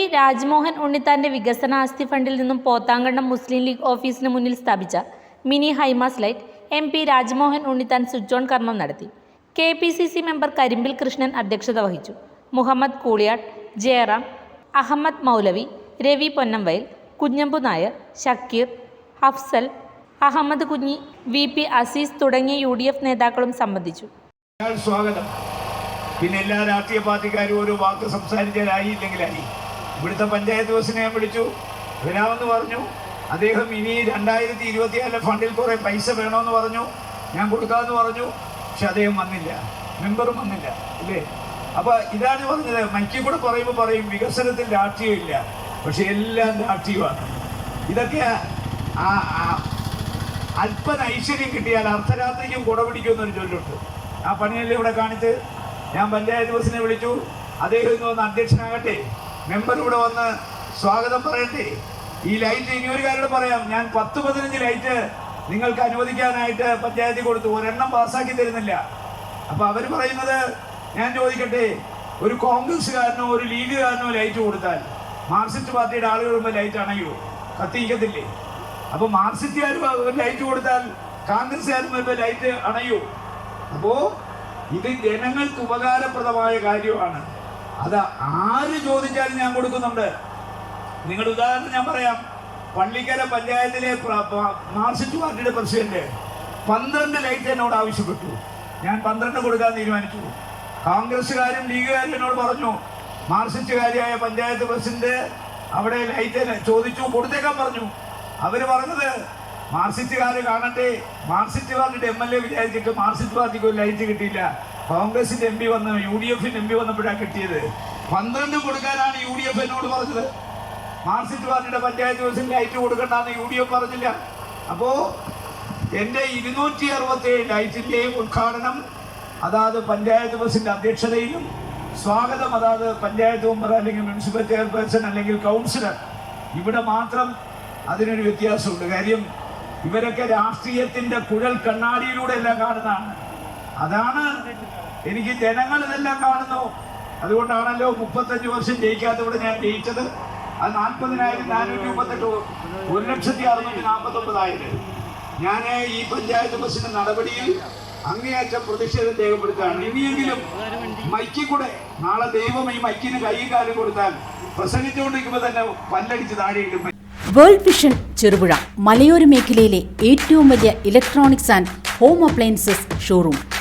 P Rajmohan ഉണ്ണിത്താന്റെ വികസന ആസ്തി ഫണ്ടിൽ നിന്നും പോത്താങ്കണ്ടം മുസ്ലിം ലീഗ് ഓഫീസിന് മുന്നിൽ സ്ഥാപിച്ച mini high mast light M P Rajmohan Unnithan switch on കർമ്മം നടത്തി. K P C C member Karimbil Krishnan അധ്യക്ഷത വഹിച്ചു. മുഹമ്മദ് കൂളിയാട്ട് ജയറാം അഹമ്മദ് മൗലവി രവി പൊന്നംവയൽ കുഞ്ഞമ്പു നായർ ഷക്കീർ ഹഫ്സൽ അഹമ്മദ് കുഞ്ഞി വി പി അസീസ് തുടങ്ങിയ യു ഡി എഫ് നേതാക്കളും സംബന്ധിച്ചു. സ്വാഗതം. പിന്നെ എല്ലാ രാഷ്ട്രീയ പാർട്ടിക്കാരും ഒരു വാക്ക് സംസാരിച്ചാലായി ഇല്ലെങ്കിലായി ഇവിടുത്തെ പഞ്ചായത്ത് ബസ്സിനെ ഞാൻ വിളിച്ചു. വരാമെന്ന് പറഞ്ഞു അദ്ദേഹം ഇനി രണ്ടായിരത്തി ഇരുപത്തിയാറിലെ ഫണ്ടിൽ കുറേ പൈസ വേണമെന്ന് പറഞ്ഞു. ഞാൻ കൊടുക്കാമെന്ന് പറഞ്ഞു. പക്ഷെ അദ്ദേഹം വന്നില്ല. മെമ്പറും വന്നില്ല. അല്ലേ അപ്പൊ ഇതാണ് പറഞ്ഞത്. മൈക്കിൽ കൂടെ പറയുമ്പോൾ പറയും വികസനത്തിൽ രാഷ്ട്രീയം ഇല്ല. പക്ഷെ എല്ലാം രാഷ്ട്രീയമാണ്. ഇതൊക്കെ അല്പന ഐശ്വര്യം കിട്ടിയാൽ അർദ്ധരാത്രിക്കും കുട പിടിക്കുമെന്നൊരു ചൊല്ലുണ്ട്. ആ പണിയല്ലേ ഇവിടെ കാണിച്ച് ഞാൻ പഞ്ചായത്ത് ബസ്സിനെ വിളിച്ചു. അദ്ദേഹം വന്ന് അധ്യക്ഷനാകട്ടെ. മെമ്പർ ഇവിടെ വന്ന് സ്വാഗതം പറയട്ടെ. ഈ ലൈറ്റ് ഇനി ഒരു കാര്യം പറയാം. ഞാൻ പത്ത് പതിനഞ്ച് ലൈറ്റ് നിങ്ങൾക്ക് അനുവദിക്കാനായിട്ട് പഞ്ചായത്തിൽ കൊടുത്തു. ഒരെണ്ണം പാസ്സാക്കി തരുന്നില്ല. അപ്പൊ അവർ പറയുന്നത് ഞാൻ ചോദിക്കട്ടെ ഒരു കോൺഗ്രസ്സുകാരനോ ഒരു ലീഗുകാരനോ ലൈറ്റ് കൊടുത്താൽ മാർക്സിസ്റ്റ് പാർട്ടിയുടെ ആളുകൾ വരുമ്പോൾ ലൈറ്റ് അണയോ കത്തിക്കത്തില്ലേ അപ്പൊ മാർക്സിസ്റ്റുകാർ ലൈറ്റ് കൊടുത്താൽ കോൺഗ്രസ്സുകാരും വരുമ്പോൾ ലൈറ്റ് അണയോ അപ്പോ ഇത് ജനങ്ങൾക്ക് ഉപകാരപ്രദമായ കാര്യമാണ്. അത് ആര് ചോദിച്ചാലും ഞാൻ കൊടുക്കുന്നുണ്ട്. നിങ്ങളുടെ ഉദാഹരണം ഞാൻ പറയാം. പള്ളിക്കര പഞ്ചായത്തിലെ മാർസിസ്റ്റ് പാർട്ടിയുടെ പ്രസിഡന്റ് പന്ത്രണ്ട് ലൈറ്റ് എന്നോട് ആവശ്യപ്പെട്ടു. ഞാൻ പന്ത്രണ്ട് കൊടുക്കാൻ തീരുമാനിച്ചു. കോൺഗ്രസ്സുകാരും ലീഗുകാരും എന്നോട് പറഞ്ഞു മാർസിസ്റ്റുകാരിയായ പഞ്ചായത്ത് പ്രസിഡന്റ് അവിടെ ലൈറ്റ് ചോദിച്ചു കൊടുത്തേക്കാൻ പറഞ്ഞു. അവർ പറഞ്ഞത് മാർസിസ്റ്റുകാർ കാണട്ടെ മാർസിസ്റ്റ് പാർട്ടിയുടെ എം എൽ എ വിചാരിച്ചിട്ട് മാർസിസ്റ്റ് പാർട്ടിക്ക് ഒരു ലൈറ്റ് കിട്ടിയില്ല. കോൺഗ്രസിന്റെ എം പി വന്ന് യു ഡി എഫിന്റെ എം പി വന്നപ്പോഴാണ് കിട്ടിയത്. പന്ത്രണ്ട് കൊടുക്കാനാണ് യു ഡി എഫ് എന്നോട് പറഞ്ഞത്. മാർക്സിസ്റ്റ് പാർട്ടിയുടെ പഞ്ചായത്ത് ദിവസം ലൈറ്റ് കൊടുക്കണ്ടെന്ന് യു ഡി എഫ് പറഞ്ഞില്ല. അപ്പോ എന്റെ ഇരുന്നൂറ്റി അറുപത്തേഴ് ലൈറ്റിന്റെയും ഉദ്ഘാടനം അതാത് പഞ്ചായത്ത് ബസിന്റെ അധ്യക്ഷതയിലും സ്വാഗതം അതാത് പഞ്ചായത്ത് മെമ്പർ അല്ലെങ്കിൽ മുനിസിപ്പൽ ചെയർപേഴ്സൺ അല്ലെങ്കിൽ കൗൺസിലർ ഇവിടെ മാത്രം അതിനൊരു വ്യത്യാസമുണ്ട്. കാര്യം ഇവരൊക്കെ രാഷ്ട്രീയത്തിന്റെ കുഴൽ കണ്ണാടിയിലൂടെ എല്ലാം കാണുന്നതാണ്. അതാണ് എനിക്ക് ജനങ്ങൾ ഇതെല്ലാം കാണുന്നു. അതുകൊണ്ടാണല്ലോ മുപ്പത്തഞ്ച് വർഷം ജയിക്കാത്തവിടെ ഞാൻ ജയിച്ചത്. അത് നാൽപ്പതിനായിരം നാനൂറ്റി മുപ്പത്തെട്ട് ഒരു ലക്ഷത്തി അറുന്നൂറ്റി നാൽപ്പത്തി ഒമ്പതായത് ഞാൻ ഈ പഞ്ചായത്ത് ബസിന്റെ നടപടിയിൽ അങ്ങേയറ്റം പ്രതിഷേധം രേഖപ്പെടുത്തുകയാണ്. ഇനിയെങ്കിലും മൈക്കിൽ കൂടെ നാളെ ദൈവം ഈ മൈക്കിന് കൈയും കാലും കൊടുത്താൽ പ്രസംഗിച്ചുകൊണ്ടിരിക്കുമ്പോൾ തന്നെ പല്ലടിച്ച് താഴെ ഇടും. വേൾഡ് വിഷൻ ചെറുപുഴ മലയോര മേഖലയിലെ ഏറ്റവും വലിയ electronics and home appliances showroom